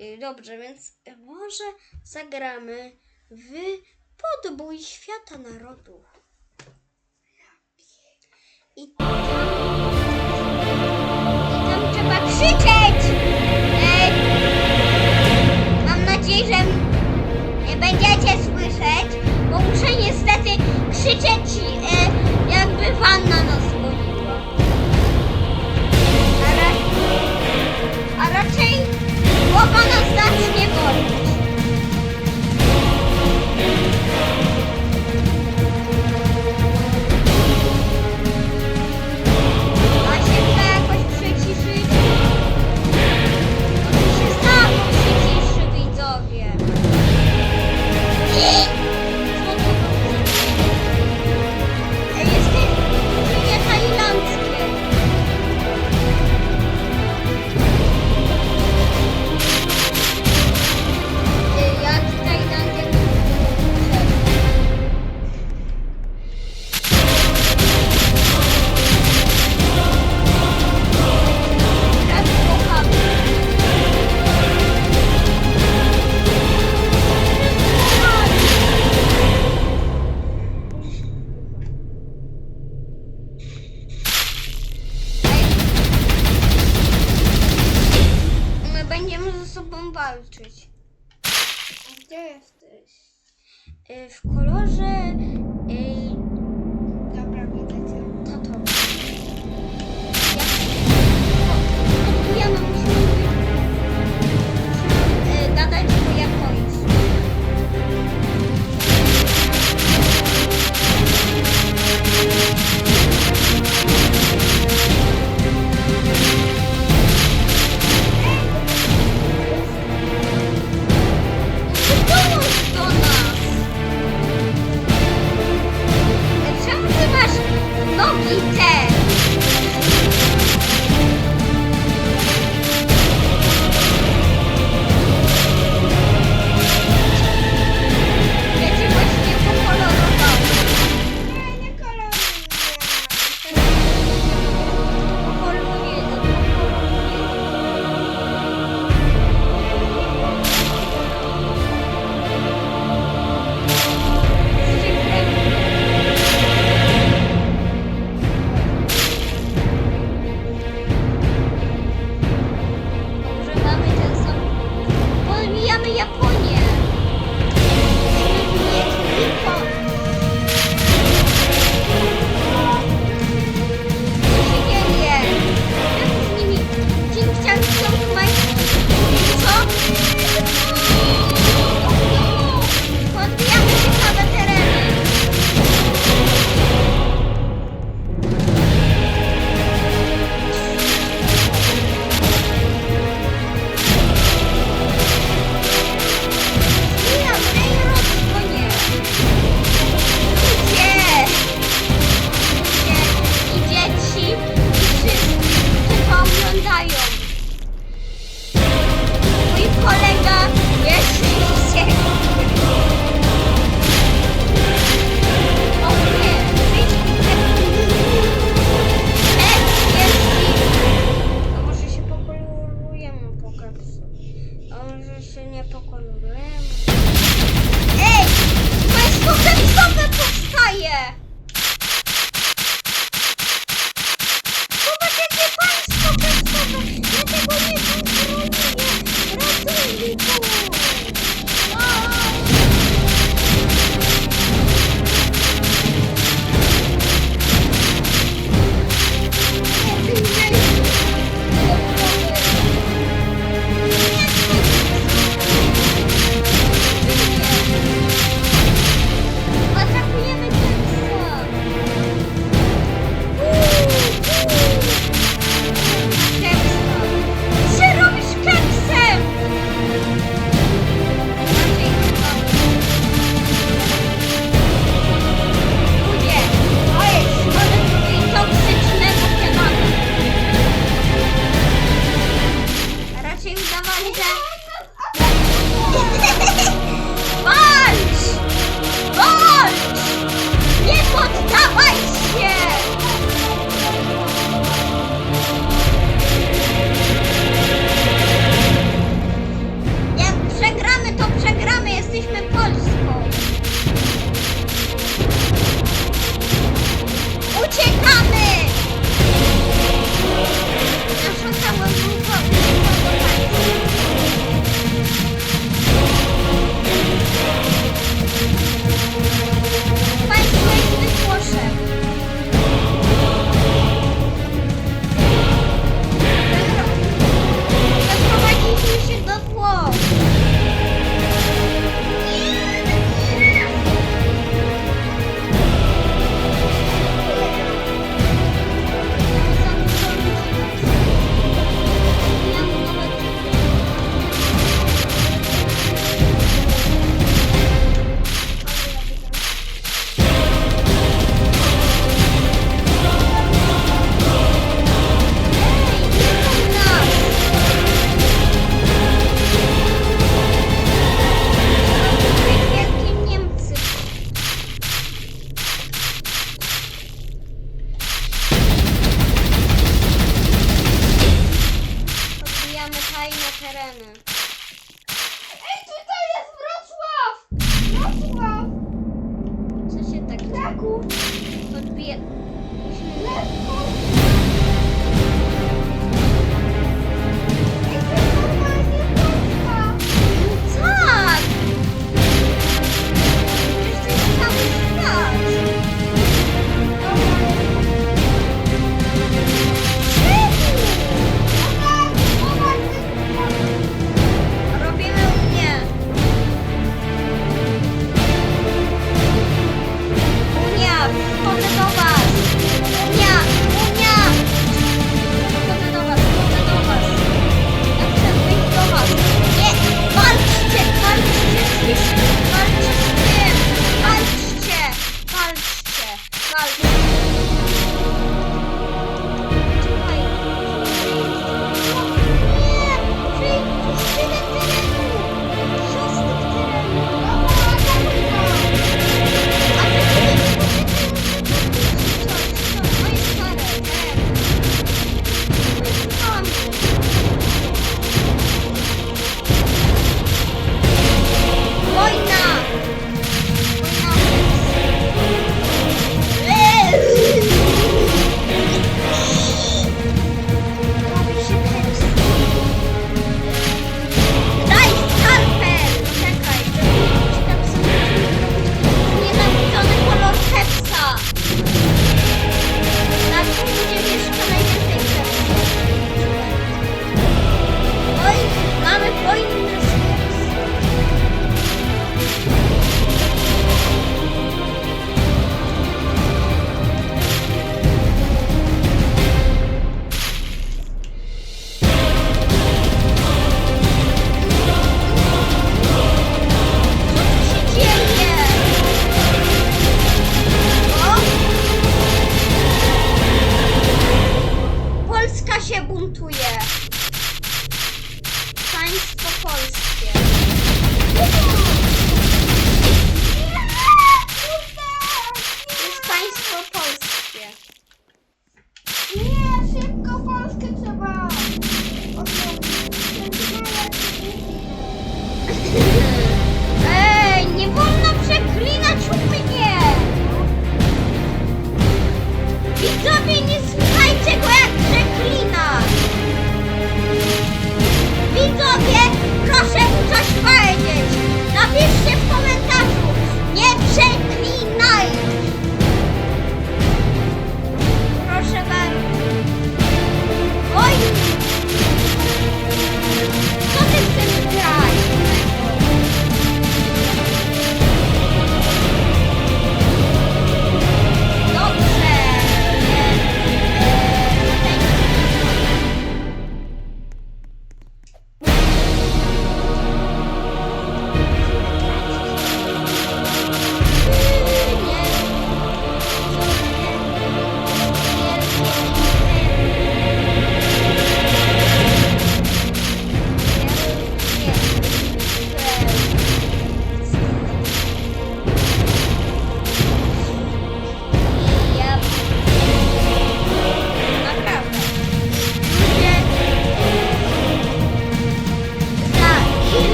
Y, dobrze, więc może zagramy w podbój świata narodów. I tam, I tam trzeba krzyczeć! Ej. Mam nadzieję, że będziecie słyszeć, bo muszę niestety krzyczeć y, jakby wanna nas Opa, não está aqui.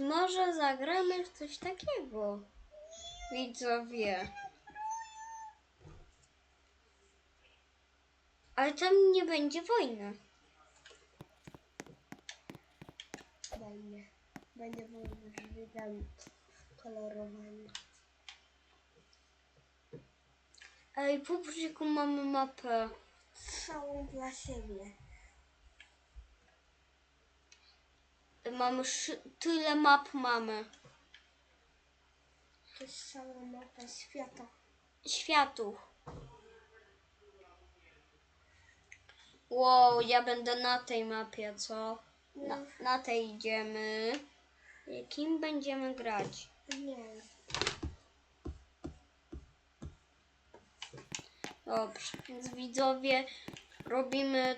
Może zagramy w coś takiego. Widzowie. Ale tam nie będzie wojny. Będzie. Będzie wolno, żeby tam kolorowanie. Ej, jaką mamy mapę. Całą dla siebie. Mamy tyle map mamy. To jest cała mapa świata. Światów. Wow, ja będę na tej mapie, co? Na, na tej idziemy. Kim będziemy grać? Nie. Dobrze, więc widzowie robimy.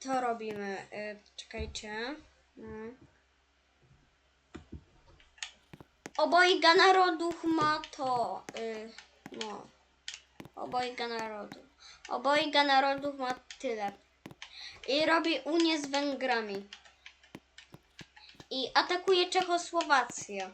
To robimy. Y, czekajcie. Mm. Obojga narodów ma to. Y, no. Obojga narodów. Obojga narodów ma tyle. I robi Unię z Węgrami. I atakuje Czechosłowację.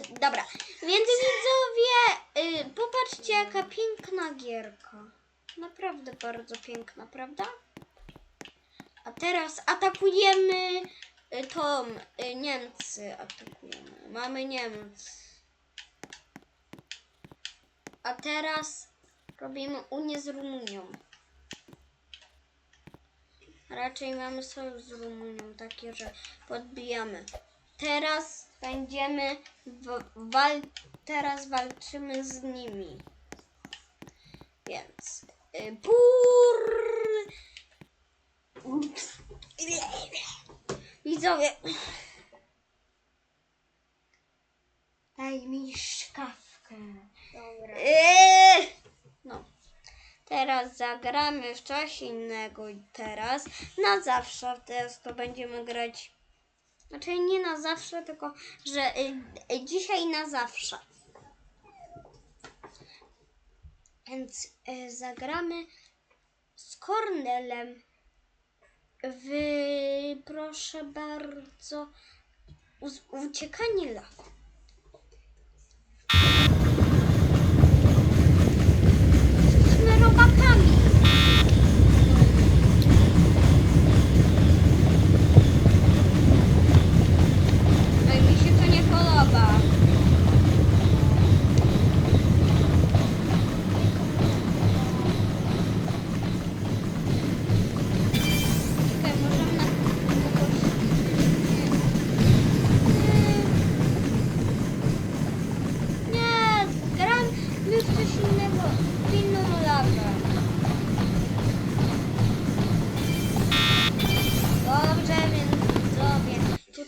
Dobra, więc widzowie, y, popatrzcie jaka piękna gierka. Naprawdę bardzo piękna, prawda? A teraz atakujemy y, y, Niemcy atakujemy. Mamy Niemcy. A teraz robimy Unię z Rumunią. Raczej mamy sojusz z Rumunią, takie, że podbijamy. Teraz będziemy wal, teraz walczymy z nimi. Więc y, pur. Widzowie. Daj mi szkawkę. Dobra. Eee! No. Teraz zagramy w coś innego i teraz na zawsze teraz to będziemy grać. Znaczy nie na zawsze, tylko że y, y, dzisiaj na zawsze. Więc y, zagramy z Kornelem w proszę bardzo uciekanie lawa.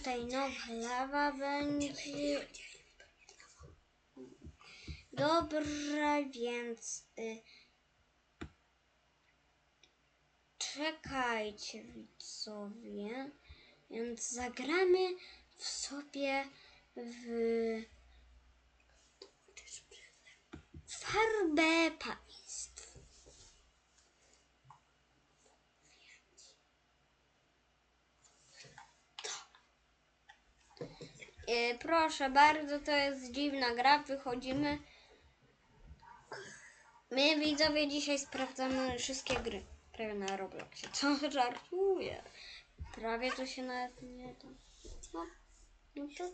Tutaj nowa lawa będzie. Dobra, więc y, czekajcie widzowie. Więc zagramy w sobie w farbę państw. E, proszę bardzo, to jest dziwna gra. Wychodzimy. My widzowie dzisiaj sprawdzamy wszystkie gry. Prawie na Robloxie. Co żartuję? Prawie to się nawet nie. No, no to.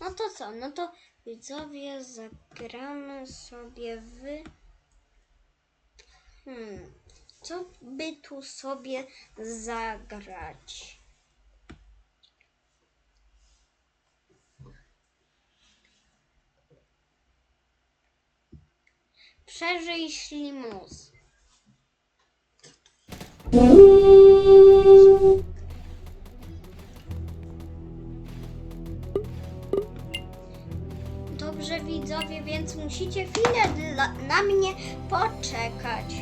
No to co? No to widzowie zagramy sobie w. Hmm. Co by tu sobie zagrać? Przeżyj ślimus. Dobrze widzowie, więc musicie chwilę na mnie poczekać.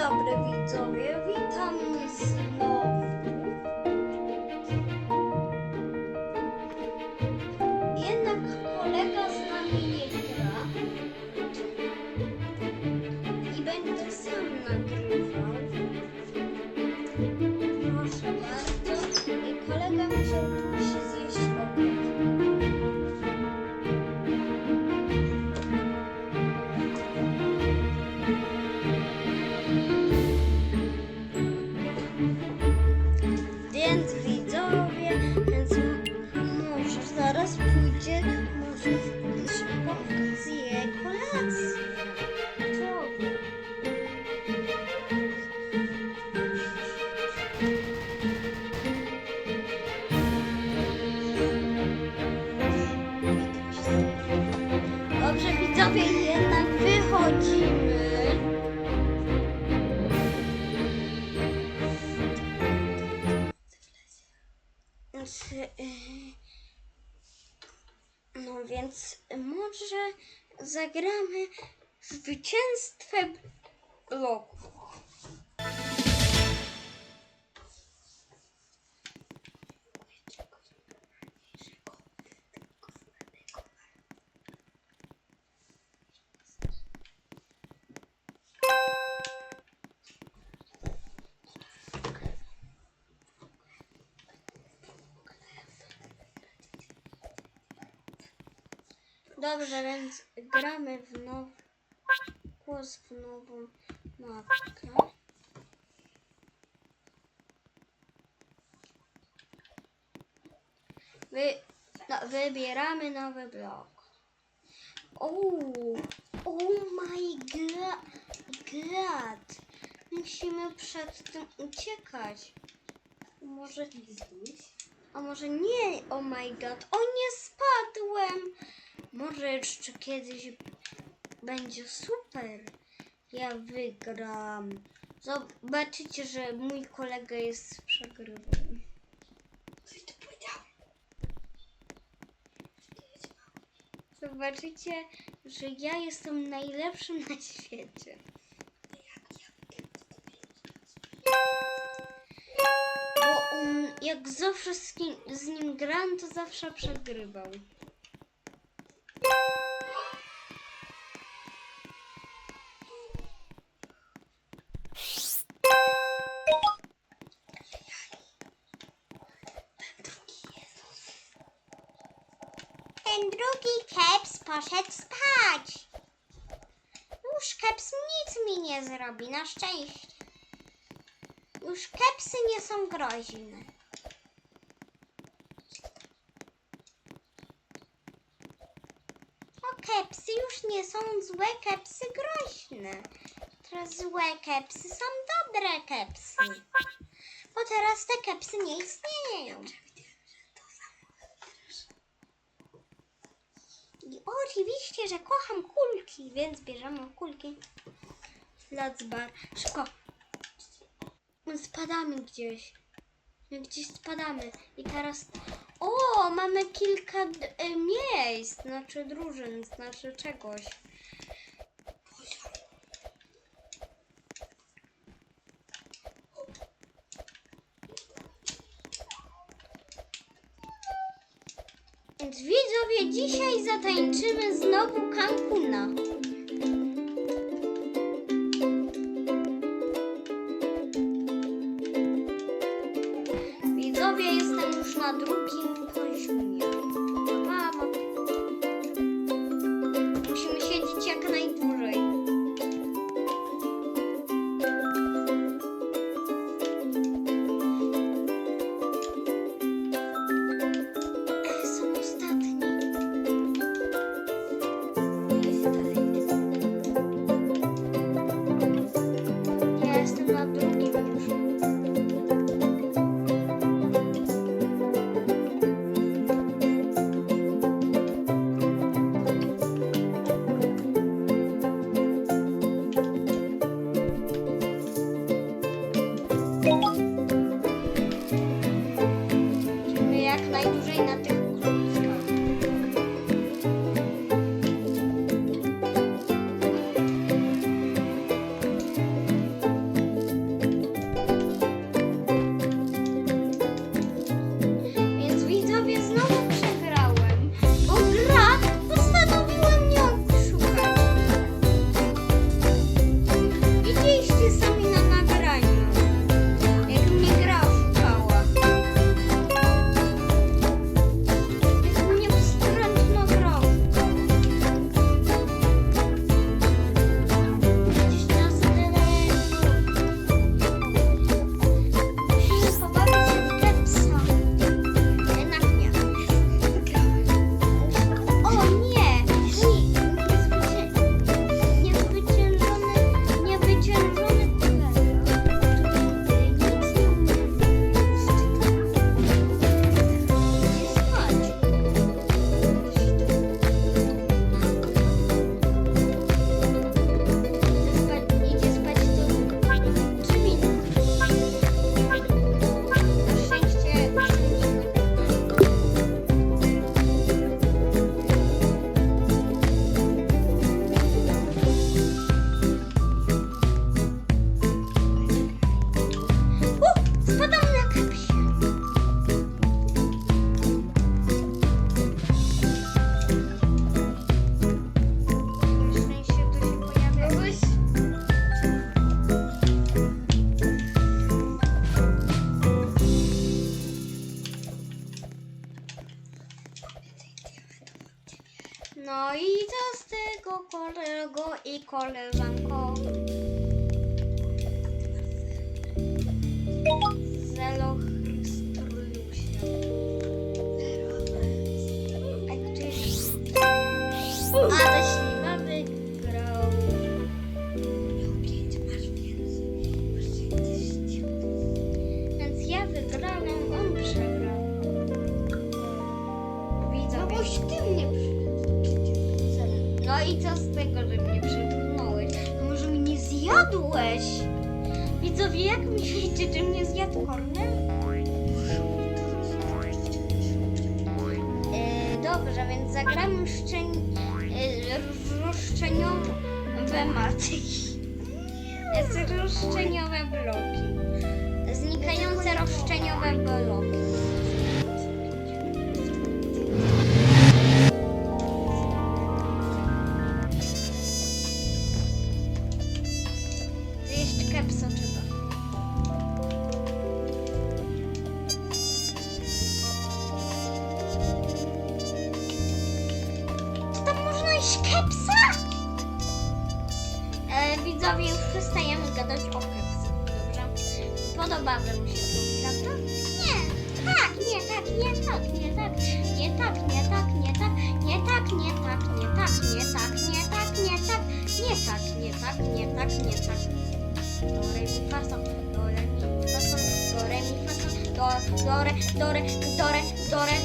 சாப்பிட்றது zagramy zwycięstwem bloku. Dobrze, więc gramy w now... głos w nową mapkę. Wy... No, wybieramy nowy blok. Oh, oh my god. god. Musimy przed tym uciekać. Może... A może nie, oh my god. O nie, spadłem. Może jeszcze kiedyś będzie super. Ja wygram. Zobaczycie, że mój kolega jest powiedział. Zobaczycie, że ja jestem najlepszym na świecie. Bo on, jak zawsze z, kim, z nim gram, to zawsze przegrywał. Drugi keps poszedł spać. Już keps nic mi nie zrobi, na szczęście. Już kepsy nie są groźne. O, kepsy już nie są złe, kepsy groźne. Teraz złe kepsy są dobre kepsy. Bo teraz te kepsy nie istnieją. I oczywiście, że kocham kulki, więc bierzemy kulki. Let's bar. Szybko. Spadamy gdzieś. My Gdzieś spadamy. I teraz... O, mamy kilka e, miejsc. Znaczy drużyn, znaczy czegoś. Widzowie, dzisiaj zatańczymy znowu Cancuna. I koleżanko? Dobrze, więc zagramy szczeń, e, roszczeniowe maty. E, roszczeniowe bloki. Znikające roszczeniowe bloki. Do, do, re, do, re, do, re, do, re,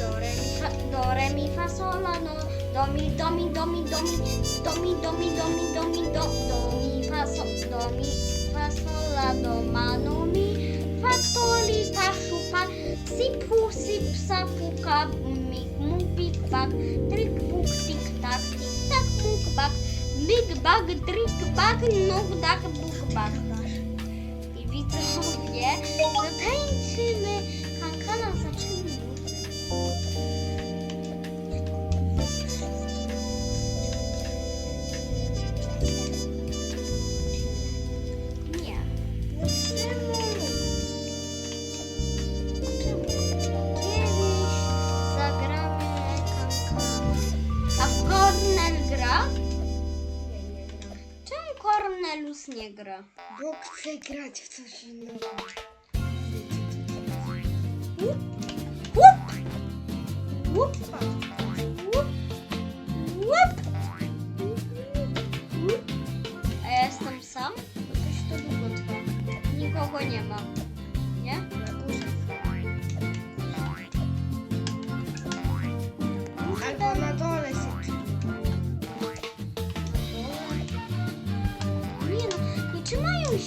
do, re, mi, fa, do, re, mi, fa, sol, la, no, do, mi, do, mi, do, mi, do, mi, do, mi, do, mi, do, mi, do, mi, do, do, mi, fa, sol, do, mi, fa, do, ma, no, mi, fa, to, li, ta, szu, pa, si, pu, si, psa, puka, mi, mu, big bag, trik, puk, tik, tak, tik, tak, muk, bag, big bag, trik, bag, nuk, dak, buk, bag. I widzowie, zatańczymy Czemu Cornelus nie gra? Bo chcę grać w coś innego. Łup! Łup! Łup! Łup! Łup! Łup! A ja jestem sam? Jakoś to długo trwa. Nikogo nie ma.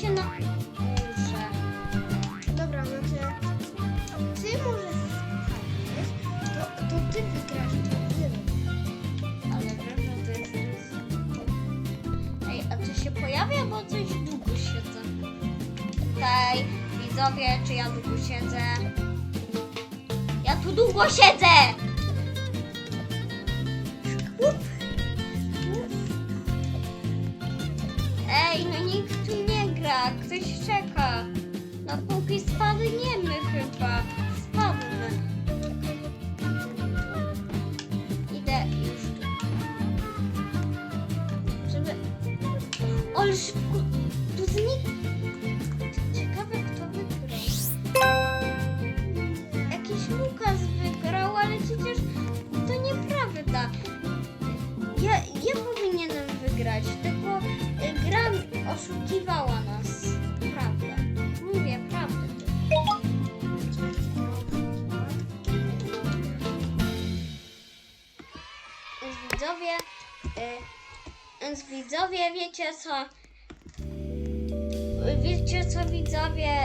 Się na górze. Dobra, no to ty możesz spadniesz, to, to ty wygrasz, to ty. Ale wiem, że to jest. Ej, a to się pojawia, bo coś długo siedzę. Okej, widzowie, czy ja długo siedzę? Ja tu długo siedzę! sıçacak wiecie co? Wiecie co widzowie!